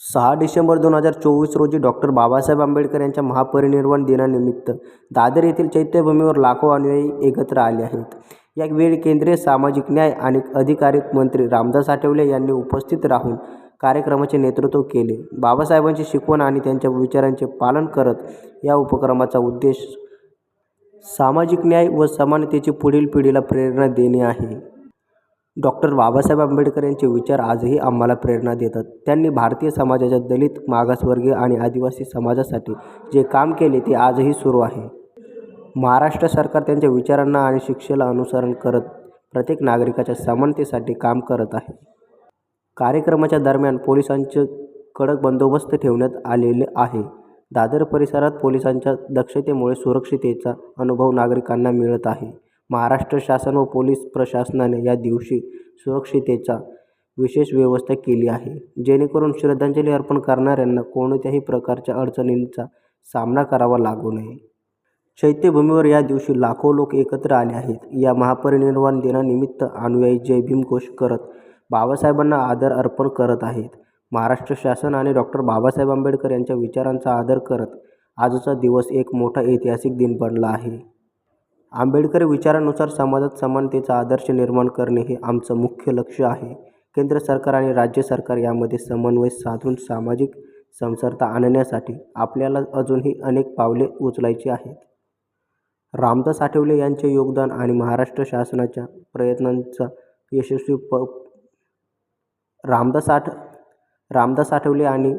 सहा डिसेंबर दोन हजार चोवीस रोजी डॉक्टर बाबासाहेब आंबेडकर यांच्या महापरिनिर्वाण दिनानिमित्त दादर येथील चैत्यभूमीवर लाखो अनुयायी एकत्र आले आहेत. यावेळी केंद्रीय सामाजिक न्याय आणि अधिकारित मंत्री रामदास आठवले यांनी उपस्थित राहून कार्यक्रमाचे नेतृत्व केले. बाबासाहेबांची शिकवण आणि त्यांच्या विचारांचे पालन करत या उपक्रमाचा उद्देश सामाजिक न्याय व समानतेची पुढील पिढीला प्रेरणा देणे आहे. डॉक्टर बाबासाहेब आंबेडकर यांचे विचार आजही आम्हाला प्रेरणा देतात. त्यांनी भारतीय समाजाच्या दलित मागासवर्गीय आणि आदिवासी समाजासाठी जे काम केले ते आजही सुरू आहे. महाराष्ट्र सरकार त्यांच्या विचारांना आणि शिक्षेला अनुसरण करत प्रत्येक नागरिकाच्या समानतेसाठी काम करत आहे. कार्यक्रमाच्या दरम्यान पोलिसांचे कडक बंदोबस्त ठेवण्यात आलेले आहे. दादर परिसरात पोलिसांच्या दक्षतेमुळे सुरक्षितेचा अनुभव नागरिकांना मिळत आहे. महाराष्ट्र शासन व पोलीस प्रशासनाने या दिवशी सुरक्षितेचा विशेष व्यवस्था केली आहे. जेणेकरून श्रद्धांजली अर्पण करणाऱ्यांना कोणत्याही प्रकारच्या अडचणींचा सामना करावा लागू नये. चैत्यभूमीवर या दिवशी लाखो लोक एकत्र आले आहेत. या महापरिनिर्वाण दिनानिमित्त अनुयायी जय भीम घोष करत बाबासाहेबांना आदर अर्पण करत आहेत. महाराष्ट्र शासन आणि डॉक्टर बाबासाहेब आंबेडकर यांच्या विचारांचा आदर करत आजचा दिवस एक मोठा ऐतिहासिक दिन बनला आहे. आंबेडकरी विचारानुसार समाजात समानतेचा आदर्श निर्माण करणे हे आमचं मुख्य लक्ष आहे. केंद्र सरकार आणि राज्य सरकार यामध्ये समन्वय साधून सामाजिक समसरता आणण्यासाठी आपल्याला अजूनही अनेक पावले उचलायची आहेत. रामदास आठवले यांचे योगदान आणि महाराष्ट्र शासनाच्या प्रयत्नांचा यशस्वी प रामदास आठ रामदास आठवले आणि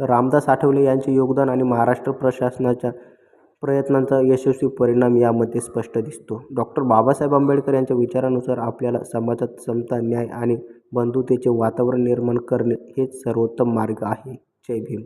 रामदास आठवले यांचे योगदान आणि महाराष्ट्र प्रशासनाच्या प्रयत्नांचा यशस्वी परिणाम यामध्ये स्पष्ट दिसतो. डॉक्टर बाबासाहेब आंबेडकर यांच्या विचारानुसार आपल्याला समाजात समता न्याय आणि बंधुतेचे वातावरण निर्माण करणे हेच सर्वोत्तम मार्ग आहे. जय भीम.